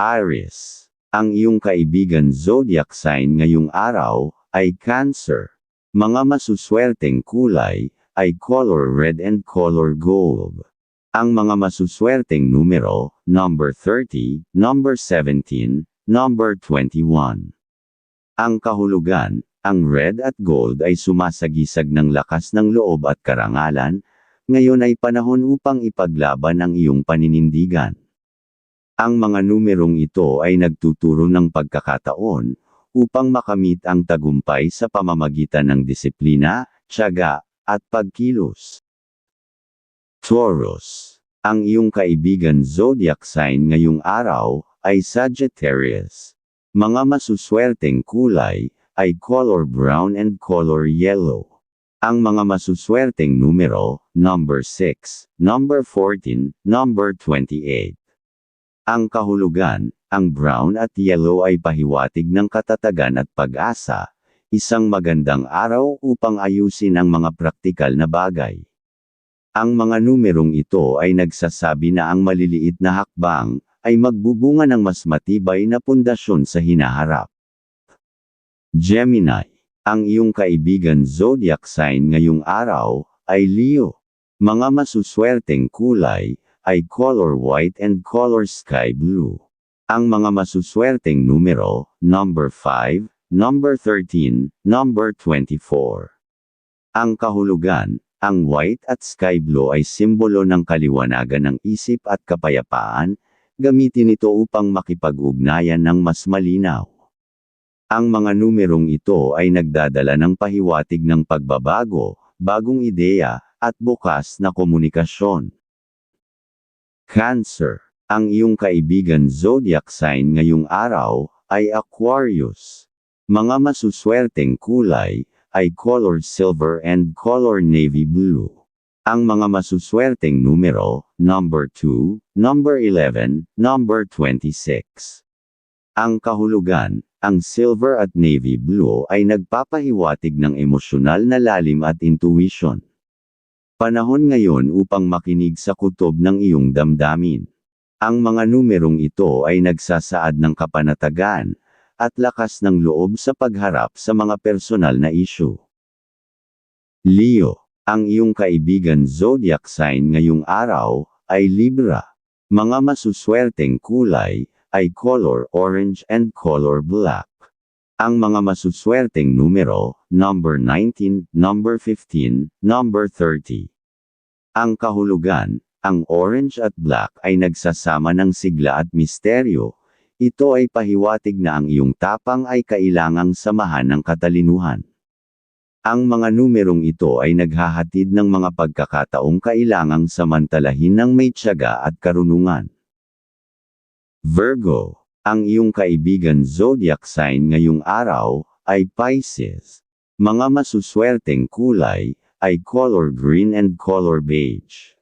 Aries. Ang iyong kaibigan zodiac sign ngayong araw ay Cancer. Mga masuswerteng kulay ay color red and color gold. Ang mga masuswerteng numero, number 30, number 17, number 21. Ang kahulugan, ang red at gold ay sumasagisag ng lakas ng loob at karangalan, ngayon ay panahon upang ipaglaban ang iyong paninindigan. Ang mga numerong ito ay nagtuturo ng pagkakataon upang makamit ang tagumpay sa pamamagitan ng disiplina, tiyaga, at pagkilos. Taurus. Ang iyong kaibigan zodiac sign ngayong araw ay Sagittarius. Mga masuswerteng kulay ay color brown and color yellow. Ang mga masuswerteng numero, number 6, number 14, number 28. Ang kahulugan, ang brown at yellow ay pahiwatig ng katatagan at pag-asa, isang magandang araw upang ayusin ang mga praktikal na bagay. Ang mga numerong ito ay nagsasabi na ang maliliit na hakbang ay magbubunga ng mas matibay na pundasyon sa hinaharap. Gemini, ang iyong kaibigan zodiac sign ngayong araw ay Leo. Mga masuswerteng kulay ay color white and color sky blue. Ang mga masuswerteng numero, number 5, number 13, number 24. Ang kahulugan, ang white at sky blue ay simbolo ng kaliwanagan ng isip at kapayapaan, gamitin ito upang makipag-ugnayan ng mas malinaw. Ang mga numerong ito ay nagdadala ng pahiwatig ng pagbabago, bagong ideya, at bukas na komunikasyon. Cancer. Ang iyong kaibigan zodiac sign ngayong araw ay Aquarius. Mga masuswerteng kulay ay color silver and color navy blue. Ang mga masuswerteng numero, number 2, number 11, number 26. Ang kahulugan, ang silver at navy blue ay nagpapahiwatig ng emosyonal na lalim at intuition. Panahon ngayon upang makinig sa kutob ng iyong damdamin. Ang mga numerong ito ay nagsasaad ng kapanatagan, at lakas ng loob sa pagharap sa mga personal na issue. Leo, ang iyong kaibigan zodiac sign ngayong araw, ay Libra. Mga masuswerteng kulay, ay color orange and color black. Ang mga masuswerteng numero, number 19, number 15, number 30. Ang kahulugan, ang orange at black ay nagsasama ng sigla at misteryo, ito ay pahiwatig na ang iyong tapang ay kailangang samahan ng katalinuhan. Ang mga numerong ito ay naghahatid ng mga pagkakataong kailangang samantalahin ng may tiyaga at karunungan. Virgo ang iyong kaibigan zodiac sign ngayong araw, ay Pisces. Mga masuswerteng kulay, ay color green and color beige.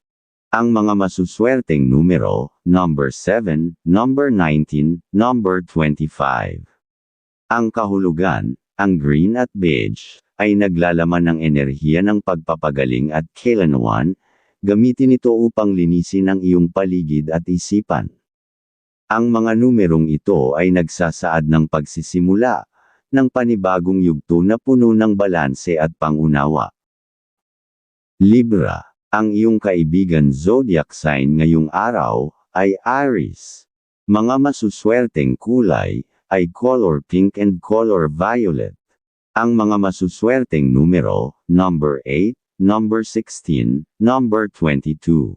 Ang mga masuswerteng numero, number 7, number 19, number 25. Ang kahulugan, ang green at beige, ay naglalaman ng enerhiya ng pagpapagaling at kailanwan, gamitin ito upang linisin ang iyong paligid at isipan. Ang mga numerong ito ay nagsasaad ng pagsisimula ng panibagong yugto na puno ng balanse at pangunawa. Libra, ang iyong kaibigan zodiac sign ngayong araw ay Aries. Mga masuswerteng kulay ay color pink and color violet. Ang mga masuswerteng numero, number 8, number 16, number 22.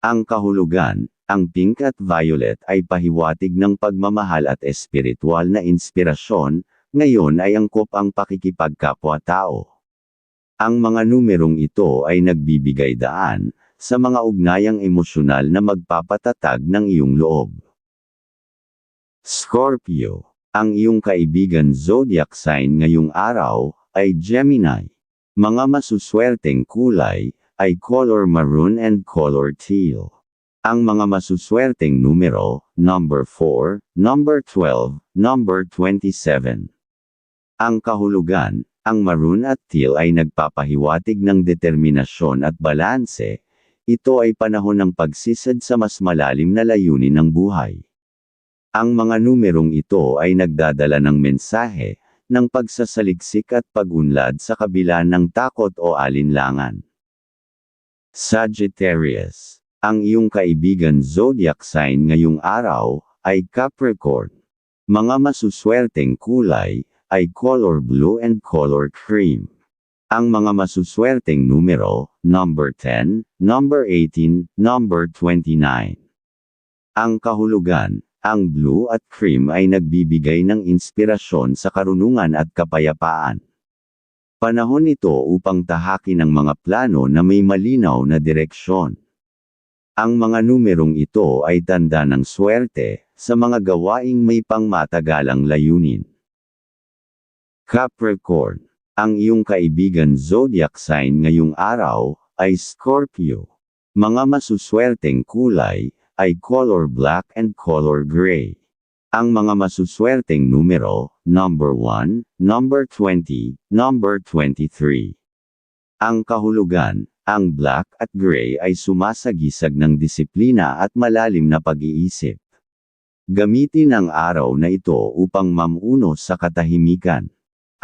Ang kahulugan, ang pink at violet ay pahiwatig ng pagmamahal at espiritual na inspirasyon, ngayon ay angkop ang pakikipagkapwa-tao. Ang mga numerong ito ay nagbibigay daan sa mga ugnayang emosyonal na magpapatatag ng iyong loob. Scorpio, ang iyong kaibigan zodiac sign ngayong araw ay Gemini. Mga masuswerteng kulay ay color maroon and color teal. Ang mga masuswerteng numero, number 4, number 12, number 27. Ang kahulugan, ang maroon at teal ay nagpapahiwatig ng determinasyon at balanse, ito ay panahon ng pagsisad sa mas malalim na layunin ng buhay. Ang mga numerong ito ay nagdadala ng mensahe, ng pagsasaliksik at pagunlad sa kabila ng takot o alinlangan. Sagittarius. Ang iyong kaibigan zodiac sign ngayong araw ay Capricorn. Mga masuswerteng kulay ay color blue and color cream. Ang mga masuswerteng numero, number 10, number 18, number 29. Ang kahulugan, ang blue at cream ay nagbibigay ng inspirasyon sa karunungan at kapayapaan. Panahon ito upang tahakin ang mga plano na may malinaw na direksyon. Ang mga numerong ito ay tanda ng swerte sa mga gawaing may pangmatagalang layunin. Capricorn. Ang iyong kaibigan zodiac sign ngayong araw ay Scorpio. Mga masuswerteng kulay ay color black and color gray. Ang mga masuswerteng numero, number 1, number 20, number 23. Ang kahulugan, ang black at gray ay sumasagisag ng disiplina at malalim na pag-iisip. Gamitin ang araw na ito upang mamuno sa katahimikan.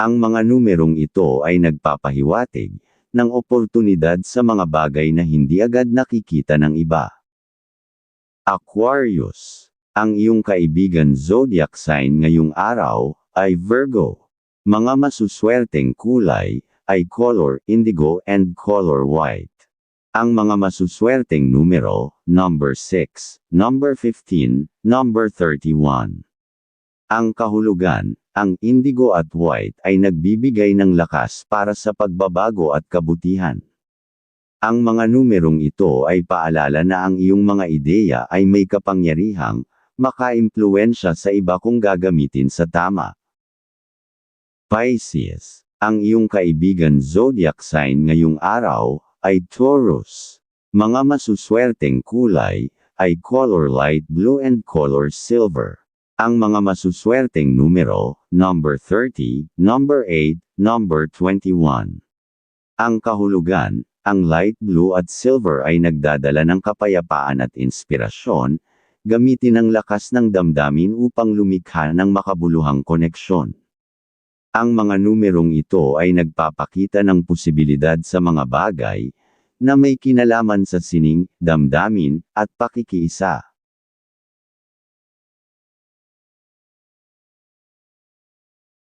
Ang mga numerong ito ay nagpapahiwatig ng oportunidad sa mga bagay na hindi agad nakikita ng iba. Aquarius ang iyong kaibigan zodiac sign ngayong araw ay Virgo. Mga masuswerteng kulay ay color indigo and color white. Ang mga masuswerteng numero, number 6, number 15, number 31. Ang kahulugan, ang indigo at white ay nagbibigay ng lakas para sa pagbabago at kabutihan. Ang mga numerong ito ay paalala na ang iyong mga ideya ay may kapangyarihang makaimpluwensya sa iba kung gagamitin sa tama. Pisces. Ang iyong kaibigan zodiac sign ngayong araw ay Taurus. Mga masuswerteng kulay ay color light blue and color silver. Ang mga masuswerteng numero, number 30, number 8, number 21. Ang kahulugan, ang light blue at silver ay nagdadala ng kapayapaan at inspirasyon, gamitin ang lakas ng damdamin upang lumikha ng makabuluhang koneksyon. Ang mga numerong ito ay nagpapakita ng posibilidad sa mga bagay na may kinalaman sa sining, damdamin, at pakikiisa.